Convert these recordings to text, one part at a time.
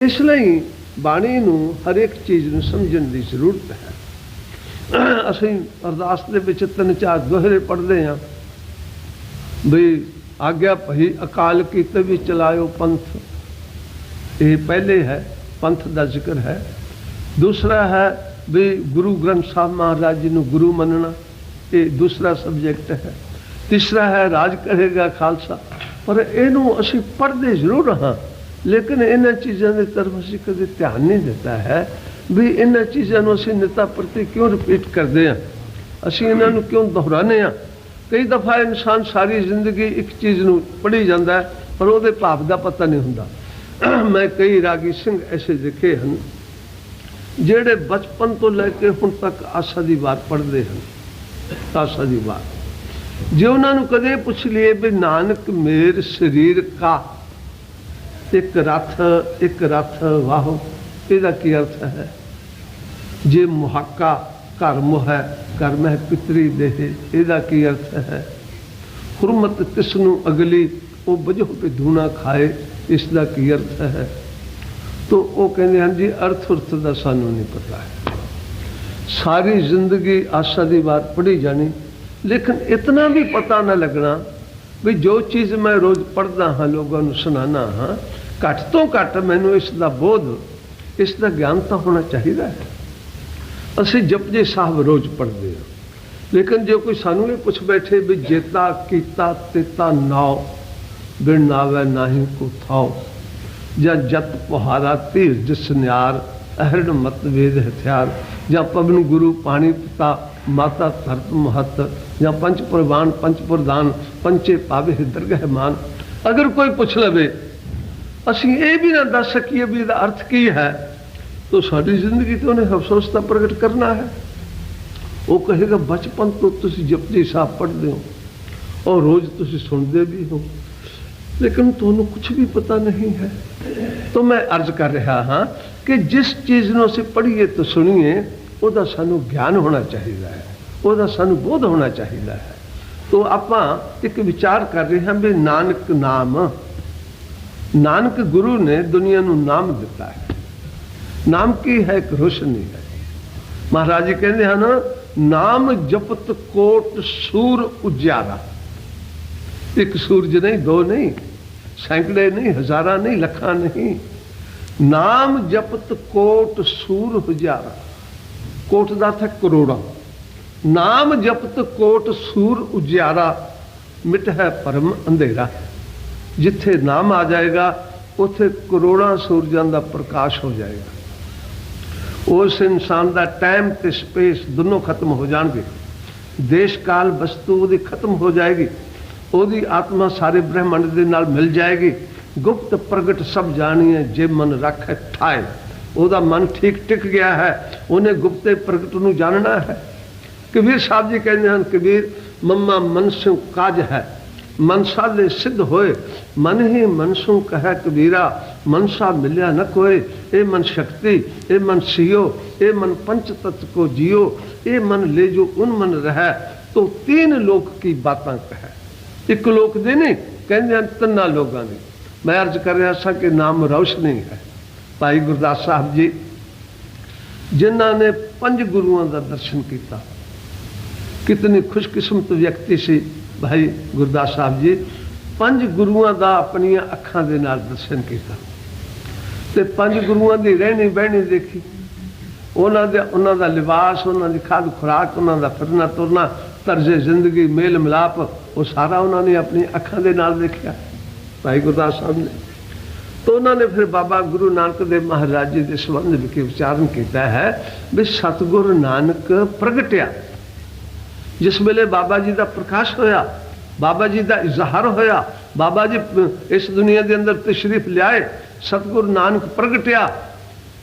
ਇਸ ਲਈ ਬਾਣੀ ਨੂੰ ਹਰ ਇੱਕ ਚੀਜ਼ ਨੂੰ ਸਮਝਣ ਦੀ ਜ਼ਰੂਰਤ ਹੈ। ਅਸੀਂ ਅਰਦਾਸ ਦੇ ਵਿੱਚ ਤਿੰਨ ਚਾਰ ਦੋਹਰੇ ਪੜ੍ਹਦੇ ਹਾਂ। ਵੀ ਆਗਿਆ ਭਈ ਅਕਾਲ ਕੀਤੇ ਵੀ ਚਲਾਇਓ ਪੰਥ। ਇਹ ਪਹਿਲੇ ਹੈ, ਪੰਥ ਦਾ ਜ਼ਿਕਰ ਹੈ। ਦੂਸਰਾ ਹੈ ਵੀ ਗੁਰੂ ਗ੍ਰੰਥ ਸਾਹਿਬ ਮਹਾਰਾਜ ਜੀ ਨੂੰ ਗੁਰੂ ਮੰਨਣਾ, ਇਹ ਦੂਸਰਾ ਸਬਜੈਕਟ ਹੈ। ਤੀਸਰਾ ਹੈ ਰਾਜ ਕਰੇਗਾ ਖਾਲਸਾ। ਪਰ ਇਹਨੂੰ ਅਸੀਂ ਪੜ੍ਹਦੇ ਜ਼ਰੂਰ ਹਾਂ ਲੇਕਿਨ ਇਹਨਾਂ ਚੀਜ਼ਾਂ ਦੇ ਤਰਫ ਅਸੀਂ ਕਦੇ ਧਿਆਨ ਨਹੀਂ ਦਿੱਤਾ ਹੈ ਵੀ ਇਹਨਾਂ ਚੀਜ਼ਾਂ ਨੂੰ ਅਸੀਂ ਨੇਤਾ ਪ੍ਰਤੀ ਕਿਉਂ ਰਿਪੀਟ ਕਰਦੇ ਹਾਂ? ਅਸੀਂ ਇਹਨਾਂ ਨੂੰ ਕਿਉਂ ਦੁਹਰਾਉਂਦੇ ਹਾਂ? ਕਈ ਦਫਾ ਇਨਸਾਨ ਸਾਰੀ ਜ਼ਿੰਦਗੀ ਇੱਕ ਚੀਜ਼ ਨੂੰ ਪੜ੍ਹੀ ਜਾਂਦਾ ਪਰ ਉਹਦੇ ਭਾਵ ਦਾ ਪਤਾ ਨਹੀਂ ਹੁੰਦਾ। ਮੈਂ ਕਈ ਰਾਗੀ ਸਿੰਘ ਐਸੇ ਦੇਖੇ ਹਨ, ਜਿਹੜੇ ਬਚਪਨ ਤੋਂ ਲੈ ਕੇ ਹੁਣ ਤੱਕ ਆਸਾ ਦੀ ਬਾਤ ਪੜ੍ਹਦੇ ਹਨ। ਆਸਾ ਦੀ ਬਾਤ ਜੇ ਉਹਨਾਂ ਨੂੰ ਕਦੇ ਪੁੱਛ ਲਈਏ ਵੀ ਨਾਨਕ ਮੇਰ ਸਰੀਰ ਕਾ ਇੱਕ ਰਥ ਇੱਕ ਰਥ ਵਾਹੋ। ਇਹਦਾ ਕੀ ਅਰਥ ਹੈ? ਜੇ ਮੁਹੱਕਾ ਘਰ ਮੁਹ ਹੈ ਘਰ ਮਹਿ ਪਿਤਰੀ ਦੇਹ, ਇਹਦਾ ਕੀ ਅਰਥ ਹੈ? ਹੁਰਮਤ ਕਿਸ ਨੂੰ ਅਗਲੀ ਉਹ ਬਜੋ ਪੇ ਧੂਣਾ ਖਾਏ ਇਸ ਦਾ ਕੀ ਅਰਥ ਹੈ? ਤੋ ਉਹ ਕਹਿੰਦੇ ਹਨ ਜੀ, ਅਰਥ ਉਰਥ ਦਾ ਸਾਨੂੰ ਨਹੀਂ ਪਤਾ ਹੈ। ਸਾਰੀ ਜ਼ਿੰਦਗੀ ਆਸ਼ਾ ਦੀ ਬਾਤ ਪੜ੍ਹੀ ਜਾਣੀ। ਲੇਕਿਨ ਇਤਨਾ ਵੀ ਪਤਾ ਨਾ ਲੱਗਣਾ ਵੀ ਜੋ ਚੀਜ਼ ਮੈਂ ਰੋਜ਼ ਪੜ੍ਹਦਾ ਹਾਂ, ਲੋਕਾਂ ਨੂੰ ਸੁਣਾਣਾ ਹਾਂ ਘੱਟ ਤੋਂ ਘੱਟ ਮੈਨੂੰ ਇਸ ਦਾ ਬੋਧ, ਇਸ ਦਾ ਗਿਆਨ ਤਾਂ ਹੋਣਾ ਚਾਹੀਦਾ ਹੈ। ਅਸੀਂ ਜਪਜੀ ਸਾਹਿਬ ਰੋਜ਼ ਪੜ੍ਹਦੇ ਹਾਂ। ਲੇਕਿਨ ਜੇ ਕੋਈ ਸਾਨੂੰ ਇਹ ਪੁੱਛ ਬੈਠੇ ਵੀ ਜੇਤਾ, ਕੀਤਾ, ਤੇਤਾ, ਨਾਉ, ਬਿਨ ਨਾਵੇ ਨਾਹੀ ਕੋ ਥਾਉ, ਜਾਂ ਜਤ ਪੁਹਾਰਾ ਧੀਰ, ਜਿਸ ਨਿਆਰ, ਅਹਰਣ ਮਤ ਹਥਿਆਰ, ਜਾਂ ਪਵਨ ਗੁਰੂ, ਪਾਣੀ ਪਿਤਾ, ਮਾਤਾ, ਧਰਤ, ਮਹਤ, ਜਾਂ ਪੰਜ ਪ੍ਰਵਾਨ, ਪੰਜ ਪ੍ਰਦਾਨ ਪੰਚੇ ਪਾਵੇ, ਦਰਗਹਿ ਮਾਨ, ਅਗਰ ਕੋਈ ਪੁੱਛ ਲਵੇ ਅਸੀਂ ਇਹ ਵੀ ਨਾ ਦੱਸ ਸਕੀਏ ਵੀ ਇਹਦਾ ਅਰਥ ਕੀ ਹੈ। ਤਾਂ ਸਾਡੀ ਜ਼ਿੰਦਗੀ ਤੇ ਉਹਨੇ ਅਫਸੋਸ ਤਾਂ ਪ੍ਰਗਟ ਕਰਨਾ ਹੈ। ਉਹ ਕਹੇਗਾ, ਬਚਪਨ ਤੋਂ ਤੁਸੀਂ ਜਪਜੀ ਸਾਹਿਬ ਪੜ੍ਹਦੇ ਹੋ ਔਰ ਰੋਜ਼ ਤੁਸੀਂ ਸੁਣਦੇ ਵੀ ਹੋ। ਲੇਕਿਨ ਤੁਹਾਨੂੰ ਕੁਝ ਵੀ ਪਤਾ ਨਹੀਂ ਹੈ। ਤਾਂ ਮੈਂ ਅਰਜ਼ ਕਰ ਰਿਹਾ ਹਾਂ ਕਿ ਜਿਸ ਚੀਜ਼ ਨੂੰ ਅਸੀਂ ਪੜ੍ਹੀਏ ਤੇ ਸੁਣੀਏ, ਉਹਦਾ ਸਾਨੂੰ ਗਿਆਨ ਹੋਣਾ ਚਾਹੀਦਾ ਹੈ। ਉਹਦਾ ਸਾਨੂੰ ਬੋਧ ਹੋਣਾ ਚਾਹੀਦਾ ਹੈ। ਤੋ ਆਪਾਂ ਇੱਕ ਵਿਚਾਰ ਕਰ ਰਹੇ ਹਾਂ ਵੀ ਨਾਨਕ ਨਾਮ ਨਾਨਕ ਗੁਰੂ ਨੇ ਦੁਨੀਆ ਨੂੰ ਨਾਮ ਦਿੱਤਾ ਹੈ। ਨਾਮ ਕੀ ਹੈ? ਇੱਕ ਰੋਸ਼ਨੀ ਹੈ। ਮਹਾਰਾਜ ਜੀ ਕਹਿੰਦੇ ਹਨ, ਨਾਮ ਜਪਤ ਕੋਟ ਸੂਰ ਉਜਿਆਰਾ ਇੱਕ ਸੂਰਜ ਨਹੀਂ, ਦੋ ਨਹੀਂ, ਸੈਂਕੜੇ ਨਹੀਂ, ਹਜ਼ਾਰਾਂ ਨਹੀਂ, ਲੱਖਾਂ ਨਹੀਂ। ਨਾਮ ਜਪਤ ਕੋਟ ਸੂਰ ਉਜਿਆਰਾ ਕੋਟ ਦਾ ਅਰਥ ਕਰੋੜਾਂ। ਨਾਮ ਜਪਤ ਕੋਟ ਸੂਰ ਉਜਿਆਰਾ ਮਿਟ ਹੈ ਪਰਮ ਅੰਧੇਰਾ। ਜਿੱਥੇ ਨਾਮ ਆ ਜਾਏਗਾ, ਉੱਥੇ ਕਰੋੜਾਂ ਸੂਰਜਾਂ ਦਾ ਪ੍ਰਕਾਸ਼ ਹੋ ਜਾਏਗਾ। ਉਸ ਇਨਸਾਨ ਦਾ ਟਾਈਮ ਤੇ ਸਪੇਸ ਦੋਨੋਂ ਖਤਮ ਹੋ ਜਾਣਗੇ। ਦੇਸ਼ ਕਾਲ ਵਸਤੂ ਉਹਦੀ ਖਤਮ ਹੋ ਜਾਏਗੀ। ਉਹਦੀ ਆਤਮਾ ਸਾਰੇ ਬ੍ਰਹਿਮੰਡ ਦੇ ਨਾਲ ਮਿਲ ਜਾਏਗੀ। ਗੁਪਤ ਪ੍ਰਗਟ ਸਭ ਜਾਣੀਏ, ਜੇ ਮਨ ਰੱਖੇ ਠਾਏ। ਉਹਦਾ ਮਨ ਠੀਕ ਟਿਕ ਗਿਆ ਹੈ। ਉਹਨੇ ਗੁਪਤੇ ਪ੍ਰਗਟ ਨੂੰ ਜਾਣਨਾ ਹੈ। ਕਬੀਰ ਸਾਹਿਬ ਜੀ ਕਹਿੰਦੇ ਹਨ, ਕਬੀਰ, ਮੰਮਾ ਮਨਸੂ ਕਾਜ ਹੈ। ਮਨਸਾ ਦੇ ਸਿੱਧ ਹੋਏ। ਮਨ ਹੀ ਮਨਸੂ ਕਹੈ ਕਬੀਰਾ, ਮਨਸਾ ਮਿਲਿਆ ਨ ਕੋਏ। ਇਹ ਮਨ ਸ਼ਕਤੀ, ਇਹ ਮਨ ਸਿਓ, ਇਹ ਮਨ ਪੰਚ ਤਤ ਕੋ ਜਿयो ਇਹ ਮਨ ਲੈ ਜੋ ਉਨ ਮਨ ਰਹਿ, ਤੋ ਤੀਨ ਲੋਕ ਕੀ ਬਾਤਾਂ ਕਹੈ। ਇੱਕ ਲੋਕ ਦੇ ਨਹੀਂ, ਕਹਿੰਦੇ ਹਨ ਤਿੰਨਾਂ ਲੋਕਾਂ ਦੀ। ਮੈਂ ਅਰਜ਼ ਕਰ ਰਿਹਾ ਸਾਂ ਕਿ ਨਾਮ ਰੌਸ਼ਨੀ ਹੈ। ਭਾਈ ਗੁਰਦਾਸ ਸਾਹਿਬ ਜੀ, ਜਿਨ੍ਹਾਂ ਨੇ ਪੰਜ ਗੁਰੂਆਂ ਦਾ ਦਰਸ਼ਨ ਕੀਤਾ। ਕਿਤਨੀ ਖੁਸ਼ਕਿਸਮਤ ਵਿਅਕਤੀ ਸੀ। ਭਾਈ ਗੁਰਦਾਸ ਸਾਹਿਬ ਜੀ, ਪੰਜ ਗੁਰੂਆਂ ਦਾ ਆਪਣੀਆਂ ਅੱਖਾਂ ਦੇ ਨਾਲ ਦਰਸ਼ਨ ਕੀਤਾ। ਤੇ ਪੰਜ ਗੁਰੂਆਂ ਦੀ ਰਹਿਣੀ ਬਹਿਣੀ ਦੇਖੀ। ਉਹਨਾਂ ਦੇ, ਉਹਨਾਂ ਦਾ ਲਿਬਾਸ, ਉਹਨਾਂ ਦੀ ਖਾਦ ਖੁਰਾਕ, ਉਹਨਾਂ ਦਾ ਫਿਰਨਾ ਤੁਰਨਾ, ਤਰਜ਼ੇ ਜ਼ਿੰਦਗੀ, ਮੇਲ ਮਿਲਾਪ, ਉਹ ਸਾਰਾ ਉਹਨਾਂ ਨੇ ਆਪਣੀ ਅੱਖਾਂ ਦੇ ਨਾਲ ਦੇਖਿਆ। ਭਾਈ ਗੁਰਦਾਸ ਸਾਹਿਬ ਨੇ। ਤਾਂ ਉਹਨਾਂ ਨੇ ਫਿਰ ਬਾਬਾ ਗੁਰੂ ਨਾਨਕ ਦੇਵ ਮਹਾਰਾਜ ਜੀ ਦੇ ਸੰਬੰਧ ਵਿੱਚ ਵਿਚਾਰਨ ਕੀਤਾ ਹੈ ਵੀ ਸਤਿਗੁਰ ਨਾਨਕ ਪ੍ਰਗਟਿਆ। ਜਿਸ ਵੇਲੇ ਬਾਬਾ ਜੀ ਦਾ ਪ੍ਰਕਾਸ਼ ਹੋਇਆ, ਬਾਬਾ ਜੀ ਦਾ ਇਜ਼ਹਾਰ ਹੋਇਆ, ਬਾਬਾ ਜੀ ਇਸ ਦੁਨੀਆ ਦੇ ਅੰਦਰ ਤਸ਼ਰੀਫ ਲਿਆਏ, ਸਤਿਗੁਰ ਨਾਨਕ ਪ੍ਰਗਟਿਆ।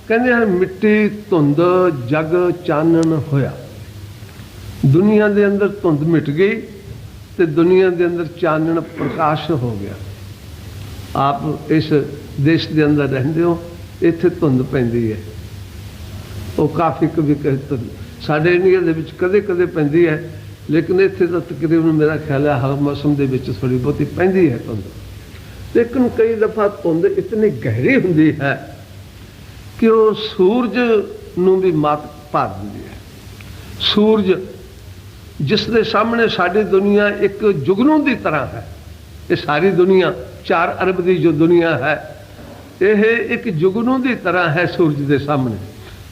ਕਹਿੰਦੇ ਹਨ, ਮਿੱਟੀ, ਧੁੰਦ, ਜਗ, ਚਾਨਣ ਹੋਇਆ। ਦੁਨੀਆ ਦੇ ਅੰਦਰ ਧੁੰਦ ਮਿਟ ਗਈ ਤੇ ਦੁਨੀਆ ਦੇ ਅੰਦਰ ਚਾਨਣ ਪ੍ਰਕਾਸ਼ ਹੋ ਗਿਆ। ਆਪ ਇਸ ਦੇਸ਼ ਦੇ ਅੰਦਰ ਰਹਿੰਦੇ ਹੋ, ਇੱਥੇ ਧੁੰਦ ਪੈਂਦੀ ਹੈ। ਉਹ ਕਾਫੀ ਕਵੀ ਕਹਤੇ ਸਾਡੇ ਇੰਡੀਆ ਦੇ ਵਿੱਚ ਕਦੇ ਕਦੇ ਪੈਂਦੀ ਹੈ ਲੇਕਿਨ ਇੱਥੇ ਤਾਂ ਤਕਰੀਬਨ ਮੇਰਾ ਖਿਆਲ ਹੈ ਹਰ ਮੌਸਮ ਦੇ ਵਿੱਚ ਥੋੜੀ ਬਹੁਤੀ ਪੈਂਦੀ ਹੈ ਧੁੰਦ। ਲੇਕਿਨ ਕਈ ਦਫਾ ਧੁੰਦ ਇਤਨੀ ਗਹਿਰੀ ਹੁੰਦੀ ਹੈ ਕਿ ਉਹ ਸੂਰਜ ਨੂੰ ਵੀ ਮਾਤ ਪਾ ਦਿੰਦੀ ਹੈ। ਸੂਰਜ ਜਿਸ ਦੇ ਸਾਹਮਣੇ ਸਾਡੀ ਦੁਨੀਆ ਇੱਕ ਜੁਗਨੂੰ ਦੀ ਤਰ੍ਹਾਂ ਹੈ, ਇਹ ਸਾਰੀ ਦੁਨੀਆ 4 ਅਰਬ ਦੀ ਜੋ ਦੁਨੀਆ ਹੈ, ਇਹ ਇੱਕ ਜੁਗਨੂੰ ਦੀ ਤਰ੍ਹਾਂ ਹੈ ਸੂਰਜ ਦੇ ਸਾਹਮਣੇ।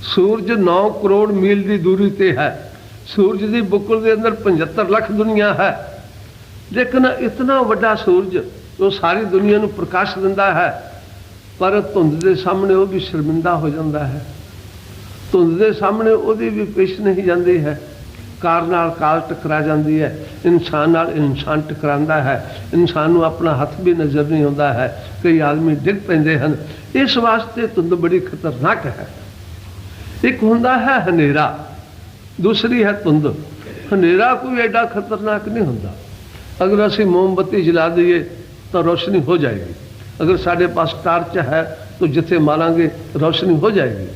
ਸੂਰਜ 9 ਕਰੋੜ ਮੀਲ ਦੀ ਦੂਰੀ ਤੇ ਹੈ। ਸੂਰਜ ਦੀ ਬੁੱਕਲ ਦੇ ਅੰਦਰ 75 ਲੱਖ ਦੁਨੀਆ ਹੈ। ਲੇਕਿਨ ਇਤਨਾ ਵੱਡਾ ਸੂਰਜ ਉਹ ਸਾਰੀ ਦੁਨੀਆ ਨੂੰ ਪ੍ਰਕਾਸ਼ ਦਿੰਦਾ ਹੈ। ਪਰ ਧੁੰਦ ਦੇ ਸਾਹਮਣੇ ਉਹ ਵੀ ਸ਼ਰਮਿੰਦਾ ਹੋ ਜਾਂਦਾ ਹੈ। ਧੁੰਦ ਦੇ ਸਾਹਮਣੇ ਉਹਦੀ ਵੀ ਪੇਸ਼ ਨਹੀਂ ਜਾਂਦੀ ਹੈ। ਕਾਰ ਨਾਲ ਕਾਲ ਟਕਰਾ ਜਾਂਦੀ ਹੈ। ਇਨਸਾਨ ਨਾਲ ਇਨਸਾਨ ਟਕਰਾਉਂਦਾ ਹੈ। ਇਨਸਾਨ ਨੂੰ ਆਪਣਾ ਹੱਥ ਵੀ ਨਜ਼ਰ ਨਹੀਂ ਆਉਂਦਾ ਹੈ। ਕਈ ਆਦਮੀ ਡਿੱਗ ਪੈਂਦੇ ਹਨ। ਇਸ ਵਾਸਤੇ ਧੁੰਦ ਬੜੀ ਖਤਰਨਾਕ ਹੈ। ਇੱਕ ਹੁੰਦਾ ਹੈ ਹਨੇਰਾ। ਦੂਸਰੀ ਹੈ ਧੁੰਦ। ਹਨੇਰਾ ਕੋਈ ਐਡਾ ਖਤਰਨਾਕ ਨਹੀਂ ਹੁੰਦਾ। ਅਗਰ ਅਸੀਂ ਮੋਮਬੱਤੀ ਜਲਾ ਦਈਏ ਤਾਂ ਰੋਸ਼ਨੀ ਹੋ ਜਾਏਗੀ। ਅਗਰ ਸਾਡੇ ਪਾਸ ਟਾਰਚ ਹੈ ਤਾਂ ਜਿੱਥੇ ਮਾਰਾਂਗੇ ਰੋਸ਼ਨੀ ਹੋ ਜਾਏਗੀ।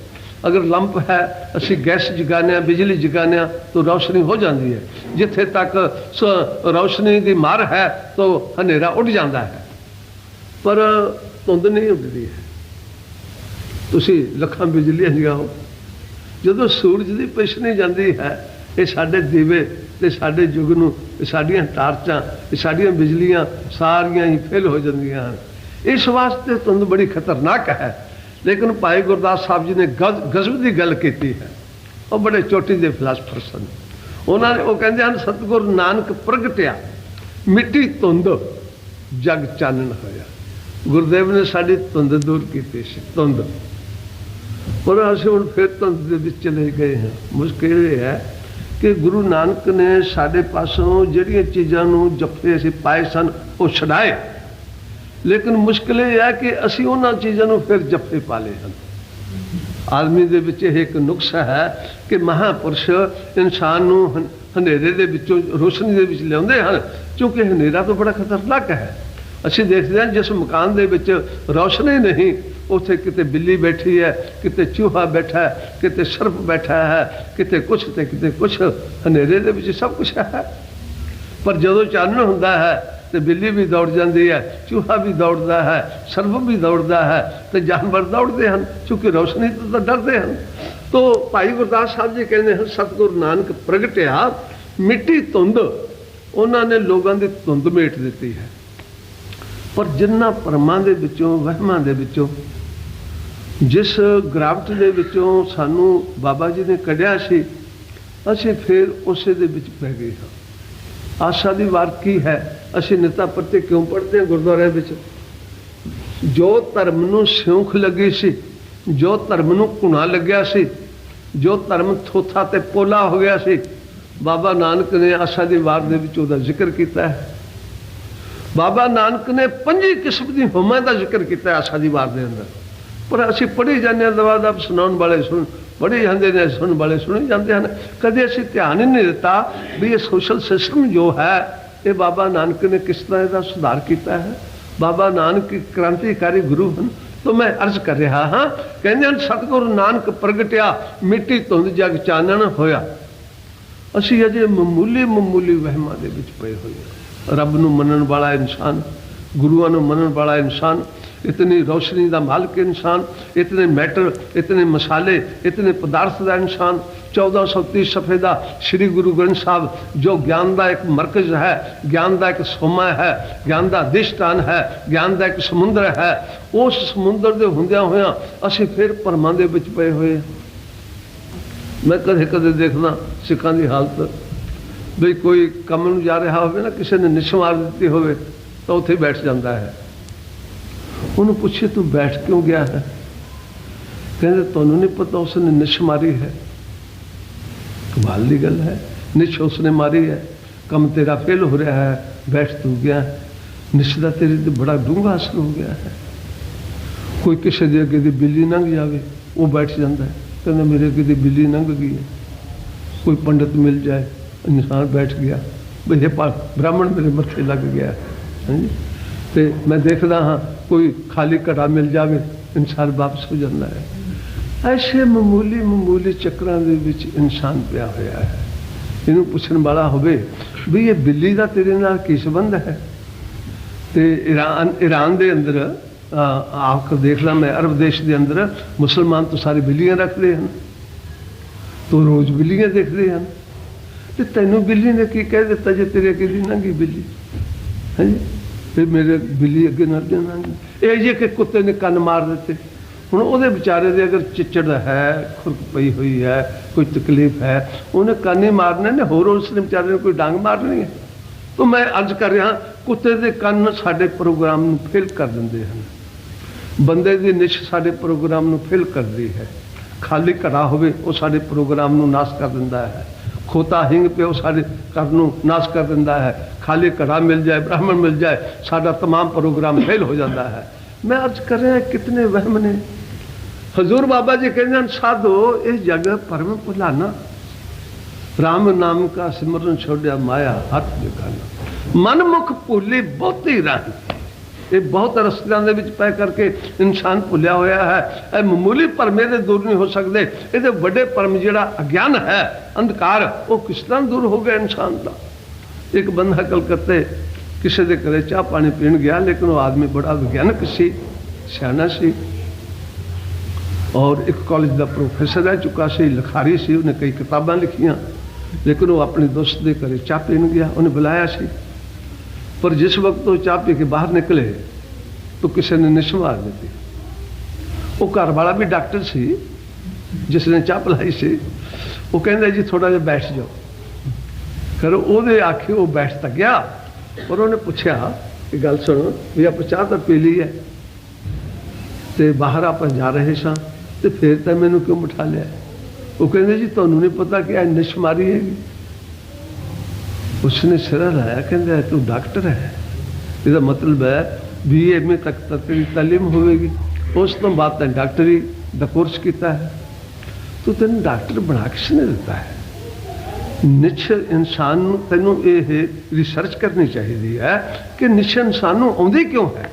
ਅਗਰ ਲੰਪ ਹੈ, ਅਸੀਂ ਗੈਸ ਜਗਾਉਂਦੇ ਹਾਂ, ਬਿਜਲੀ ਜਗਾਉਂਦੇ ਹਾਂ, ਤਾਂ ਰੌਸ਼ਨੀ ਹੋ ਜਾਂਦੀ ਹੈ। ਜਿੱਥੇ ਤੱਕ ਸ- ਰੋਸ਼ਨੀ ਦੀ ਮਾਰ ਹੈ, ਤਾਂ ਹਨੇਰਾ ਉੱਡ ਜਾਂਦਾ ਹੈ। ਪਰ ਧੁੰਦ ਨਹੀਂ ਉੱਡਦੀ ਹੈ। ਤੁਸੀਂ ਲੱਖਾਂ ਬਿਜਲੀਆਂ ਜਗਾਓ। ਜਦੋਂ ਸੂਰਜ ਦੀ ਪਿਛਣੀ ਜਾਂਦੀ ਹੈ, ਇਹ ਸਾਡੇ ਦੀਵੇ ਤੇ ਸਾਡੇ ਯੁੱਗ ਨੂੰ, ਇਹ ਸਾਡੀਆਂ ਟਾਰਚਾਂ, ਇਹ ਸਾਡੀਆਂ ਬਿਜਲੀਆਂ ਸਾਰੀਆਂ ਹੀ ਫੇਲ ਹੋ ਜਾਂਦੀਆਂ ਹਨ। ਇਸ ਵਾਸਤੇ ਧੁੰਦ ਬੜੀ ਖਤਰਨਾਕ ਹੈ। ਲੇਕਿਨ ਭਾਈ ਗੁਰਦਾਸ ਸਾਹਿਬ ਜੀ ਨੇ ਗਜ਼- ਗਜ਼ਬ ਦੀ ਗੱਲ ਕੀਤੀ ਹੈ। ਉਹ ਬੜੇ ਚੋਟੀ ਦੇ ਫਿਲਾਸਫਰ ਸਨ। ਉਹਨਾਂ ਨੇ ਉਹ ਕਹਿੰਦੇ ਹਨ, ਸਤਿਗੁਰ ਨਾਨਕ ਪ੍ਰਗਟਿਆ, ਮਿੱਟੀ ਧੁੰਦ ਜਗ ਚਾਨਣ ਹੋਇਆ। ਗੁਰਦੇਵ ਨੇ ਸਾਡੀ ਧੁੰਦ ਦੂਰ ਕੀਤੀ ਸੀ, ਧੁੰਦ। ਪਰ ਅਸੀਂ ਹੁਣ ਫਿਰ ਧੁੰਦ ਦੇ ਵਿੱਚ ਚਲੇ ਗਏ ਹਾਂ। ਮੁਸ਼ਕਿਲ ਇਹ ਹੈ ਕਿ ਗੁਰੂ ਨਾਨਕ ਨੇ ਸਾਡੇ ਪਾਸੋਂ ਜਿਹੜੀਆਂ ਚੀਜ਼ਾਂ ਨੂੰ ਜੱਫੇ ਅਸੀਂ ਪਾਏ ਸਨ, ਉਹ ਛਡਾਏ। ਲੇਕਿਨ ਮੁਸ਼ਕਿਲ ਇਹ ਹੈ ਕਿ ਅਸੀਂ ਉਹਨਾਂ ਚੀਜ਼ਾਂ ਨੂੰ ਫਿਰ ਜੱਫੇ ਪਾ ਲਏ ਹਨ। ਆਦਮੀ ਦੇ ਵਿੱਚ ਇਹ ਇੱਕ ਨੁਕਸ ਹੈ ਕਿ ਮਹਾਪੁਰਸ਼ ਇਨਸਾਨ ਨੂੰ ਹਨੇਰੇ ਦੇ ਵਿੱਚੋਂ ਰੋਸ਼ਨੀ ਦੇ ਵਿੱਚ ਲਿਆਉਂਦੇ ਹਨ, ਕਿਉਂਕਿ ਹਨੇਰਾ ਤਾਂ ਬੜਾ ਖਤਰਨਾਕ ਹੈ। ਅਸੀਂ ਦੇਖਦੇ ਹਾਂ ਜਿਸ ਮਕਾਨ ਦੇ ਵਿੱਚ ਰੋਸ਼ਨੀ ਨਹੀਂ ਉੱਥੇ ਕਿਤੇ ਬਿੱਲੀ ਬੈਠੀ ਹੈ, ਕਿਤੇ ਚੂਹਾ ਬੈਠਾ ਹੈ, ਕਿਤੇ ਸਰਪ ਬੈਠਾ ਹੈ, ਕਿਤੇ ਕੁਛ ਤੇ ਕਿਤੇ ਕੁਛ। ਹਨੇਰੇ ਦੇ ਵਿੱਚ ਸਭ ਕੁਝ ਹੈ। ਪਰ ਜਦੋਂ ਚਾਨਣ ਹੁੰਦਾ ਹੈ, ਤੇ ਬਿੱਲੀ ਵੀ ਦੌੜ ਜਾਂਦੀ ਹੈ, ਚੂਹਾ ਵੀ ਦੌੜਦਾ ਹੈ, ਸਰਪ ਵੀ ਦੌੜਦਾ ਹੈ, ਤੇ ਜਾਨਵਰ ਦੌੜਦੇ ਹਨ, ਕਿਉਂਕਿ ਰੋਸ਼ਨੀ ਤੋਂ ਤਾਂ ਡਰਦੇ ਹਨ। ਤੋ ਭਾਈ ਗੁਰਦਾਸ ਸਾਹਿਬ ਜੀ ਕਹਿੰਦੇ ਹਨ, ਸਤਿਗੁਰੂ ਨਾਨਕ ਪ੍ਰਗਟਿਆ, ਮਿੱਟੀ ਧੁੰਦ, ਉਹਨਾਂ ਨੇ ਲੋਕਾਂ ਦੀ ਧੁੰਦ ਮੇਟ ਦਿੱਤੀ ਹੈ। ਪਰ ਜਿੰਨਾ ਪਰਮਾਂ ਦੇ ਵਿੱਚੋਂ, ਵਹਿਮਾਂ ਦੇ ਵਿੱਚੋਂ ਜਿਸ ਗ੍ਰਾਫਟ ਦੇ ਵਿੱਚੋਂ ਸਾਨੂੰ ਬਾਬਾ ਜੀ ਨੇ ਕੱਢਿਆ ਸੀ, ਅਸੀਂ ਫਿਰ ਉਸੇ ਦੇ ਵਿੱਚ ਪੈ ਗਏ ਹਾਂ। ਆਸ਼ਾ ਦੀ ਵਾਰ ਕੀ ਹੈ? ਅਸੀਂ ਨਿਤਾ ਪ੍ਰਤੀ ਕਿਉਂ ਪੜ੍ਹਦੇ ਹਾਂ ਗੁਰਦੁਆਰੇ ਵਿੱਚ? ਜੋ ਧਰਮ ਨੂੰ ਸਿਉਂਖ ਲੱਗੀ ਸੀ, ਜੋ ਧਰਮ ਨੂੰ ਘੁਣਾ ਲੱਗਿਆ ਸੀ, ਜੋ ਧਰਮ ਥੋਥਾ ਤੇ ਪੋਲਾ ਹੋ ਗਿਆ ਸੀ, ਬਾਬਾ ਨਾਨਕ ਨੇ ਆਸ਼ਾ ਦੀ ਵਾਰ ਦੇ ਵਿੱਚ ਉਹਦਾ ਜ਼ਿਕਰ ਕੀਤਾ ਹੈ। ਬਾਬਾ ਨਾਨਕ ਨੇ ਪੰਜੀ ਕਿਸਮ ਦੀ ਹੁਮਾਂ ਦਾ ਜ਼ਿਕਰ ਕੀਤਾ ਆਸ਼ਾ ਦੀ ਵਾਰ ਦੇ ਅੰਦਰ। ਪਰ ਅਸੀਂ ਪੜ੍ਹੀ ਜਾਂਦੇ ਹਾਂ, ਦਵਾ ਦਬ ਸੁਣਾਉਣ ਵਾਲੇ ਸੁਣ, ਪੜ੍ਹੇ ਜਾਂਦੇ ਨੇ, ਸੁਣਨ ਵਾਲੇ ਸੁਣੀ ਜਾਂਦੇ ਹਨ। ਕਦੇ ਅਸੀਂ ਧਿਆਨ ਹੀ ਨਹੀਂ ਦਿੱਤਾ ਵੀ ਇਹ ਸੋਸ਼ਲ ਸਿਸਟਮ ਜੋ ਹੈ, ਇਹ ਬਾਬਾ ਨਾਨਕ ਨੇ ਕਿਸ ਤਰ੍ਹਾਂ ਇਹਦਾ ਸੁਧਾਰ ਕੀਤਾ ਹੈ? ਬਾਬਾ ਨਾਨਕ ਕ੍ਰਾਂਤੀਕਾਰੀ ਗੁਰੂ ਹਨ, ਤੋਂ ਮੈਂ ਅਰਜ਼ ਕਰ ਰਿਹਾ ਹਾਂ, ਕਹਿੰਦੇ ਹਨ, ਸਤਿਗੁਰੂ ਨਾਨਕ ਪ੍ਰਗਟਿਆ, ਮਿੱਟੀ ਧੁੰਦ ਜਗ ਚਾਨਣ ਹੋਇਆ। ਅਸੀਂ ਅਜੇ ਮਾਮੂਲੀ ਮਾਮੂਲੀ ਵਹਿਮਾਂ ਦੇ ਵਿੱਚ ਪਏ ਹੋਏ ਹਾਂ। ਰੱਬ ਨੂੰ ਮੰਨਣ ਵਾਲਾ ਇਨਸਾਨ, ਗੁਰੂਆਂ ਨੂੰ ਮੰਨਣ ਵਾਲਾ ਇਨਸਾਨ ਇਤਨੀ ਰੋਸ਼ਨੀ ਦਾ ਮਾਲਕ ਇਨਸਾਨ ਇਤਨੇ ਮੈਟਰ ਇਤਨੇ ਮਸਾਲੇ ਇਤਨੇ ਪਦਾਰਥ ਦਾ ਇਨਸਾਨ 1430 ਸਫੇ ਦਾ ਸ੍ਰੀ ਗੁਰੂ ਗ੍ਰੰਥ ਸਾਹਿਬ ਜੋ ਗਿਆਨ ਦਾ ਇੱਕ ਮਰਕਜ਼ ਹੈ ਗਿਆਨ ਦਾ ਇੱਕ ਸੋਮਾ ਹੈ ਗਿਆਨ ਦਾ ਅਧਿਸ਼ਠਾਨ ਹੈ ਗਿਆਨ ਦਾ ਇੱਕ ਸਮੁੰਦਰ ਹੈ ਉਸ ਸਮੁੰਦਰ ਦੇ ਹੁੰਦਿਆਂ ਹੋਇਆਂ ਅਸੀਂ ਫਿਰ ਪਰਮਾਂ ਦੇ ਵਿੱਚ ਪਏ ਹੋਏ ਹਾਂ ਮੈਂ ਕਦੇ ਕਦੇ ਦੇਖਦਾ ਸਿੱਖਾਂ ਦੀ ਹਾਲਤ ਵੀ ਕੋਈ ਕੰਮ ਨੂੰ ਜਾ ਰਿਹਾ ਹੋਵੇ ਨਾ ਕਿਸੇ ਨੇ ਨਿਸ਼ਮਾਰ ਦਿੱਤੀ ਹੋਵੇ ਤਾਂ ਉੱਥੇ ਬੈਠ ਜਾਂਦਾ ਹੈ ਉਹਨੂੰ ਪੁੱਛੇ, ਤੂੰ ਬੈਠ ਕਿਉਂ ਗਿਆ ਹੈ? ਕਹਿੰਦੇ, ਤੁਹਾਨੂੰ ਨਹੀਂ ਪਤਾ, ਉਸਨੇ ਨਿਸ਼ ਮਾਰੀ ਹੈ। ਕਮਾਲ ਦੀ ਗੱਲ ਹੈ, ਨਿਸ਼ ਉਸਨੇ ਮਾਰੀ ਹੈ। ਕੰਮ ਤੇਰਾ ਫੇਲ ਹੋ ਰਿਹਾ ਹੈ, ਬੈਠ ਤੂੰ ਗਿਆ ਨਿਸ਼ ਦਾ ਤੇਰੇ ਤੇ ਬੜਾ ਡੂੰਘਾ ਅਸਰ ਹੋ ਗਿਆ ਹੈ। ਕੋਈ ਕਿਸੇ ਦੇ ਅੱਗੇ ਦੀ ਬਿੱਲੀ ਲੰਘ ਜਾਵੇ, ਉਹ ਬੈਠ ਜਾਂਦਾ ਹੈ। ਕਹਿੰਦਾ, ਮੇਰੇ ਅੱਗੇ ਦੀ ਬਿੱਲੀ ਲੰਘ ਗਈ ਹੈ। ਕੋਈ ਪੰਡਤ ਮਿਲ ਜਾਏ, ਇਨਸਾਨ ਬੈਠ ਗਿਆ। ਵੀ ਪਾ- ਬ੍ਰਾਹਮਣ ਮੇਰੇ ਮੱਥੇ ਲੱਗ ਗਿਆ ਹਾਂਜੀ। ਤੇ ਮੈਂ ਦੇਖਦਾ ਹਾਂ ਕੋਈ ਖਾਲੀ ਘੜਾ ਮਿਲ ਜਾਵੇ ਇਨਸਾਨ ਵਾਪਸ ਹੋ ਜਾਂਦਾ ਹੈ ਐਸੇ ਮਾਮੂਲੀ ਮਾਮੂਲੀ ਚੱਕਰਾਂ ਦੇ ਵਿੱਚ ਇਨਸਾਨ ਪਿਆ ਹੋਇਆ ਹੈ ਇਹਨੂੰ ਪੁੱਛਣ ਵਾਲਾ ਹੋਵੇ ਵੀ ਇਹ ਬਿੱਲੀ ਦਾ ਤੇਰੇ ਨਾਲ ਕੀ ਸੰਬੰਧ ਹੈ ਤੇ ਈਰਾਨ ਈਰਾਨ ਦੇ ਅੰਦਰ ਆਪ ਦੇਖ ਲਾ ਮੈਂ ਅਰਬ ਦੇਸ਼ ਦੇ ਅੰਦਰ ਮੁਸਲਮਾਨ ਤਾਂ ਸਾਰੇ ਬਿੱਲੀਆਂ ਰੱਖਦੇ ਹਨ ਤੋ ਰੋਜ਼ ਬਿੱਲੀਆਂ ਦੇਖਦੇ ਹਨ ਤੇ ਤੈਨੂੰ ਬਿੱਲੀ ਨੇ ਕੀ ਕਹਿ ਦਿੱਤਾ ਜੇ ਤੇਰੇ ਅੱਗੇ ਨੰਗੀ ਬਿੱਲੀ ਹਾਂਜੀ ਫਿਰ ਮੇਰੇ ਬਿੱਲੀ ਅੱਗੇ ਨਾ ਜਾਣਾਂਗੀ ਇਹ ਜੇ ਕਿ ਕੁੱਤੇ ਨੇ ਕੰਨ ਮਾਰ ਦਿੱਤੇ। ਹੁਣ ਉਹਦੇ ਵਿਚਾਰੇ ਦੇ ਅਗਰ ਚਿੱਚੜ ਹੈ, ਖੁਰਕ ਪਈ ਹੋਈ ਹੈ, ਕੋਈ ਤਕਲੀਫ ਹੈ, ਉਹਨੇ ਕੰਨ ਹੀ ਮਾਰਨੇ ਨੇ, ਹੋਰ ਉਸ ਨੇ ਵਿਚਾਰੇ ਨੂੰ ਕੋਈ ਡੰਗ ਮਾਰਨੀ ਹੈ? ਤਾਂ ਮੈਂ ਅੱਜ ਕਰ ਰਿਹਾ, ਕੁੱਤੇ ਦੇ ਕੰਨ ਸਾਡੇ ਪ੍ਰੋਗਰਾਮ ਨੂੰ ਫੇਲ ਕਰ ਦਿੰਦੇ ਹਨ। ਬੰਦੇ ਦੀ ਨਿਸ਼ ਸਾਡੇ ਪ੍ਰੋਗਰਾਮ ਨੂੰ ਫੇਲ ਕਰਦੀ ਹੈ। ਖਾਲੀ ਘੜਾ ਹੋਵੇ, ਉਹ ਸਾਡੇ ਪ੍ਰੋਗਰਾਮ ਨੂੰ ਨਾਸ਼ ਕਰ ਦਿੰਦਾ ਹੈ। ਖੋਤਾ ਹਿੰਗ ਪਿਓ ਸਾਡੇ ਘਰ ਨੂੰ ਨਾਸ਼ ਕਰ ਦਿੰਦਾ ਹੈ ਖਾਲੀ ਘੜਾ ਮਿਲ ਜਾਏ ਬ੍ਰਾਹਮਣ ਮਿਲ ਜਾਏ ਸਾਡਾ तमाम ਪ੍ਰੋਗਰਾਮ ਫੇਲ ਹੋ ਜਾਂਦਾ ਹੈ ਮੈਂ ਅਰਜ਼ ਕਰ ਰਿਹਾ ਕਿਤਨੇ ਵਹਿਮ ਨੇ ਹਜ਼ੂਰ ਬਾਬਾ ਜੀ ਕਹਿੰਦੇ ਹਨ ਸਾਧੋ ਇਸ ਜਗ੍ਹਾ ਪਰਮ ਭੁਲਾਨਾ ਰਾਮ ਨਾਮ ਕਾ ਸਿਮਰਨ ਛੋੜਿਆ ਮਾਇਆ ਹੱਥ ਜਗਾਨਾ ਮਨ ਮੁਖ ਭੁੱਲੀ ਬਹੁਤੀ ਰਾਹੀ ਇਹ ਬਹੁਤ ਰਸਤਿਆਂ ਦੇ ਵਿੱਚ ਪੈ ਕਰਕੇ ਇਨਸਾਨ ਭੁੱਲਿਆ ਹੋਇਆ ਹੈ। ਇਹ ਮਾਮੂਲੀ ਭਰਮੇ ਦੇ ਦੂਰ ਨਹੀਂ ਹੋ ਸਕਦੇ। ਇਹਦੇ ਵੱਡੇ ਭਰਮ ਜਿਹੜਾ ਅਗਿਆਨ ਹੈ, ਅੰਧਕਾਰ, ਉਹ ਕਿਸ ਤਰ੍ਹਾਂ ਦੂਰ ਹੋ ਗਿਆ ਇਨਸਾਨ ਦਾ? ਇੱਕ ਬੰਦਾ ਕਲਕੱਤੇ ਕਿਸੇ ਦੇ ਘਰੇ ਚਾਹ ਪਾਣੀ ਪੀਣ ਗਿਆ, ਲੇਕਿਨ ਉਹ ਆਦਮੀ ਬੜਾ ਵਿਗਿਆਨਕ ਸੀ, ਸਿਆਣਾ ਸੀ। ਔਰ ਇੱਕ ਕਾਲਜ ਦਾ ਪ੍ਰੋਫੈਸਰ ਰਹਿ ਚੁੱਕਾ ਸੀ, ਲਿਖਾਰੀ ਸੀ, ਉਹਨੇ ਕਈ ਕਿਤਾਬਾਂ ਲਿਖੀਆਂ। ਲੇਕਿਨ ਉਹ ਆਪਣੇ ਦੋਸਤ ਦੇ ਘਰੇ ਚਾਹ ਪੀਣ ਗਿਆ, ਉਹਨੇ ਬੁਲਾਇਆ ਸੀ। ਪਰ ਜਿਸ ਵਕਤ ਉਹ ਚਾਹ ਪੀ ਕੇ ਬਾਹਰ ਨਿਕਲੇ, ਤਾਂ ਕਿਸੇ ਨੇ ਨਿਸ਼ ਮਾਰ ਦਿੱਤੀ। ਉਹ ਘਰ ਵਾਲਾ ਵੀ ਡਾਕਟਰ ਸੀ, ਜਿਸ ਨੇ ਚਾਹ ਪਿਲਾਈ ਸੀ। ਉਹ ਕਹਿੰਦਾ, ਜੀ ਥੋੜਾ ਜਿਹਾ ਬੈਠ ਜਾਓ। ਕਰ ਉਹਦੇ ਆਖੇ ਉਹ ਬੈਠ ਤਾਂ ਗਿਆ, ਪਰ ਉਹਨੇ ਪੁੱਛਿਆ ਕਿ ਗੱਲ ਸੁਣੋ, ਵੀ ਆਪਾਂ ਚਾਹ ਤਾਂ ਪੀ ਲਈ ਹੈ, ਤੇ ਬਾਹਰ ਆਪਾਂ ਜਾ ਰਹੇ ਸਾਂ, ਤੇ ਫਿਰ ਤਾਂ ਮੈਨੂੰ ਕਿਉਂ ਬਿਠਾ ਲਿਆ? ਉਹ ਕਹਿੰਦੇ, ਜੀ, ਤੁਹਾਨੂੰ ਨਹੀਂ ਪਤਾ ਕਿ ਇਹ ਨਿਸ਼ ਮਾਰੀ ਹੈਗੀ। ਉਸਨੇ ਸਿਰ ਲਾਇਆ, ਕਹਿੰਦਾ ਤੂੰ ਡਾਕਟਰ ਹੈ। ਇਹਦਾ ਮਤਲਬ ਹੈ ਬੀਏ ਤੱਕ ਤਾਂ ਤੇਰੀ ਤਾਲੀਮ ਹੋਵੇਗੀ। ਉਸ ਤੋਂ ਬਾਅਦ ਤਾਂ ਡਾਕਟਰੀ ਦਾ ਕੋਰਸ ਕੀਤਾ ਹੈ। ਤੂੰ ਤੈਨੂੰ ਡਾਕਟਰ ਬਣਾ ਕੇ ਨੇ ਦਿੱਤਾ ਹੈ? ਨਿਛ ਇਨਸਾਨ ਨੂੰ ਤੈਨੂੰ ਇਹ ਰਿਸਰਚ ਕਰਨੀ ਚਾਹੀਦੀ ਹੈ ਕਿ ਨਿਛ ਇਨਸਾਨ ਨੂੰ ਆਉਂਦੀ ਕਿਉਂ ਹੈ?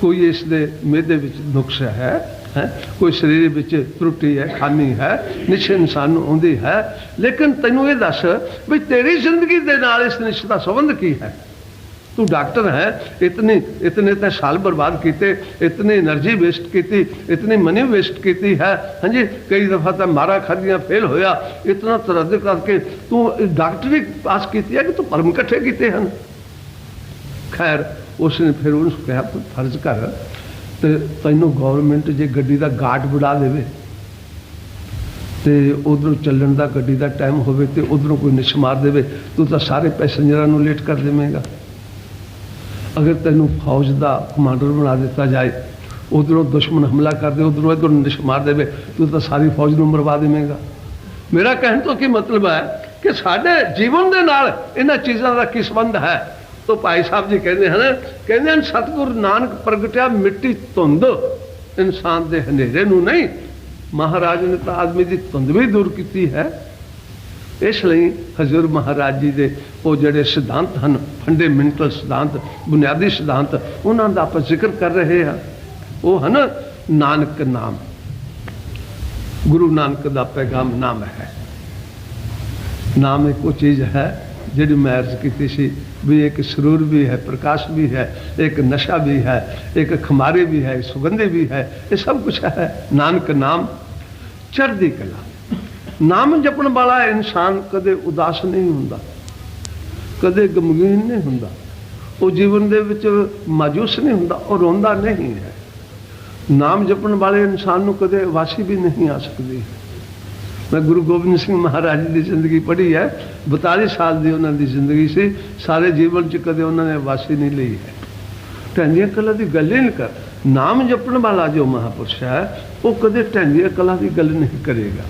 ਕੋਈ ਇਸ ਦੇ ਮਿਹਦੇ ਵਿੱਚ ਨੁਕਸ ਹੈ। ਹੈ। ਕੋਈ ਸਰੀਰ ਵਿੱਚ ਤਰੁੱਟੀ ਹੈ ਖਾਮੀ ਹੈ ਨਿਸ਼ਚੈ ਇਨਸਾਨ ਨੂੰ ਆਉਂਦੀ ਹੈ। ਲੇਕਿਨ ਤੈਨੂੰ ਇਹ ਦੱਸ ਵੀ ਤੇਰੀ ਜ਼ਿੰਦਗੀ ਦੇ ਨਾਲ ਇਸ ਨਿਸ਼ਚੈ ਦਾ ਸੰਬੰਧ ਕੀ ਹੈ? ਤੂੰ ਡਾਕਟਰ ਹੈ, ਇਤਨੇ ਇਤਨੇ ਤਾਂ ਸਾਲ ਬਰਬਾਦ ਕੀਤੇ, ਇਤਨੇ એનર્ਜੀ ਵੇਸਟ ਕੀਤੀ, ਇਤਨੇ ਮਨੀ ਵੇਸਟ ਕੀਤੀ ਹੈ। ਹਾਂਜੀ, ਕਈ ਦਫਾ ਤਾਂ ਮਾਰਾ ਖਾਦੀਆਂ ਫੇਲ ਹੋਇਆ। ਇਤਨਾ ਤਰਦ ਕਰਕੇ ਤੂੰ ਡਾਕਟਰੀ ਪਾਸ ਕੀਤੀ ਹੈ ਕਿ ਤੂੰ ਪਰਮ ਇਕੱਠੇ ਕੀਤੇ ਹਨ? ਖੈਰ, ਉਸਨੇ ਫਿਰ ਉਹਨੂੰ ਕਿਹਾ ਫਰਜ਼ ਕਰ ਤੇ ਤੈਨੂੰ ਗਵਰਨਮੈਂਟ ਜੇ ਗੱਡੀ ਦਾ ਗਾਰਡ ਬੁਲਾ ਦੇਵੇ ਤੇ ਉਧਰੋਂ ਚੱਲਣ ਦਾ ਗੱਡੀ ਦਾ ਟਾਈਮ ਹੋਵੇ ਤੇ ਉਧਰੋਂ ਕੋਈ ਨਿਸ਼ ਮਾਰ ਦੇਵੇ, ਤੂੰ ਤਾਂ ਸਾਰੇ ਪੈਸੇਂਜਰਾਂ ਨੂੰ ਲੇਟ ਕਰ ਦੇਵੇਂਗਾ। ਅਗਰ ਤੈਨੂੰ ਫੌਜ ਦਾ ਕਮਾਂਡਰ ਬਣਾ ਦਿੱਤਾ ਜਾਏ, ਉਧਰੋਂ ਦੁਸ਼ਮਣ ਹਮਲਾ ਕਰਦੇ ਉਧਰੋਂ ਇਧਰੋਂ ਨਿਸ਼ ਮਾਰ ਦੇਵੇ, ਤੂੰ ਤਾਂ ਸਾਰੀ ਫੌਜ ਨੂੰ ਮਰਵਾ ਦੇਵੇਂਗਾ। ਮੇਰਾ ਕਹਿਣ ਤੋਂ ਕੀ ਮਤਲਬ ਹੈ ਕਿ ਸਾਡੇ ਜੀਵਨ ਦੇ ਨਾਲ ਇਹਨਾਂ ਚੀਜ਼ਾਂ ਦਾ ਕੀ ਸੰਬੰਧ ਹੈ? ਤੋ ਭਾਈ ਸਾਹਿਬ ਜੀ ਕਹਿੰਦੇ ਹਨ ਕਹਿੰਦੇ ਹਨ, ਸਤਿਗੁਰ ਨਾਨਕ ਪ੍ਰਗਟਿਆ ਮਿੱਟੀ ਧੁੰਦ, ਇਨਸਾਨ ਦੇ ਹਨੇਰੇ ਨੂੰ ਨਹੀਂ, ਮਹਾਰਾਜ ਨੇ ਤਾਂ ਆਦਮੀ ਦੀ ਧੁੰਦ ਵੀ ਦੂਰ ਕੀਤੀ ਹੈ। ਇਸ ਲਈ ਹਜ਼ੂਰ ਮਹਾਰਾਜ ਜੀ ਦੇ ਉਹ ਜਿਹੜੇ ਸਿਧਾਂਤ ਹਨ ਫੰਡਾਮੈਂਟਲ ਸਿਧਾਂਤ, ਬੁਨਿਆਦੀ ਸਿਧਾਂਤ, ਉਹਨਾਂ ਦਾ ਆਪਾਂ ਜ਼ਿਕਰ ਕਰ ਰਹੇ ਹਾਂ। ਉਹ ਹਨ ਨਾਨਕ ਨਾਮ। ਗੁਰੂ ਨਾਨਕ ਦਾ ਪੈਗਾਮ ਨਾਮ ਹੈ। ਨਾਮ ਇੱਕ ਉਹ ਚੀਜ਼ ਹੈ ਜਿਹੜੀ ਮੈਂ ਅਰਜ਼ ਕੀਤੀ ਸੀ, ਵੀ ਇੱਕ ਸਰੂਰ ਵੀ ਹੈ, ਪ੍ਰਕਾਸ਼ ਵੀ ਹੈ, ਇੱਕ ਨਸ਼ਾ ਵੀ ਹੈ, ਇੱਕ ਖਮਾਰੇ ਵੀ ਹੈ ਸੁਗੰਧੇ ਵੀ ਹੈ, ਇਹ ਸਭ ਕੁਝ ਹੈ। ਨਾਨਕ ਨਾਮ ਚੜ੍ਹਦੀ ਕਲਾ। ਨਾਮ ਜਪਣ ਵਾਲਾ ਇਨਸਾਨ ਕਦੇ ਉਦਾਸ ਨਹੀਂ ਹੁੰਦਾ, ਕਦੇ ਗਮਗੀਨ ਨਹੀਂ ਹੁੰਦਾ। ਉਹ ਜੀਵਨ ਦੇ ਵਿੱਚ ਮਾਜੂਸ ਨਹੀਂ ਹੁੰਦਾ, ਉਹ ਰੋਂਦਾ ਨਹੀਂ ਹੈ। ਨਾਮ ਜਪਣ ਵਾਲੇ ਇਨਸਾਨ ਨੂੰ ਕਦੇ ਵਾਸੀ ਵੀ ਨਹੀਂ ਆ ਸਕਦੀ। ਮੈਂ ਗੁਰੂ ਗੋਬਿੰਦ ਸਿੰਘ ਮਹਾਰਾਜ ਦੀ ਜ਼ਿੰਦਗੀ ਪੜ੍ਹੀ ਹੈ। 42 ਸਾਲ ਦੀ ਉਹਨਾਂ ਦੀ ਜ਼ਿੰਦਗੀ ਸੀ। ਸਾਰੇ ਜੀਵਨ 'ਚ ਕਦੇ ਉਹਨਾਂ ਨੇ ਵਾਸੀ ਨਹੀਂ ਲਈ ਹੈ। ਟੈਂਦੀਆਂ ਕਲਾ ਦੀ ਗੱਲ ਹੀ ਨਹੀਂ ਕਰ। ਨਾਮ ਜਪਣ ਵਾਲਾ ਜੋ ਮਹਾਪੁਰਸ਼ ਹੈ, ਉਹ ਕਦੇ ਟੈਂਦੀਆਂ ਕਲਾ ਦੀ ਗੱਲ ਨਹੀਂ ਕਰੇਗਾ।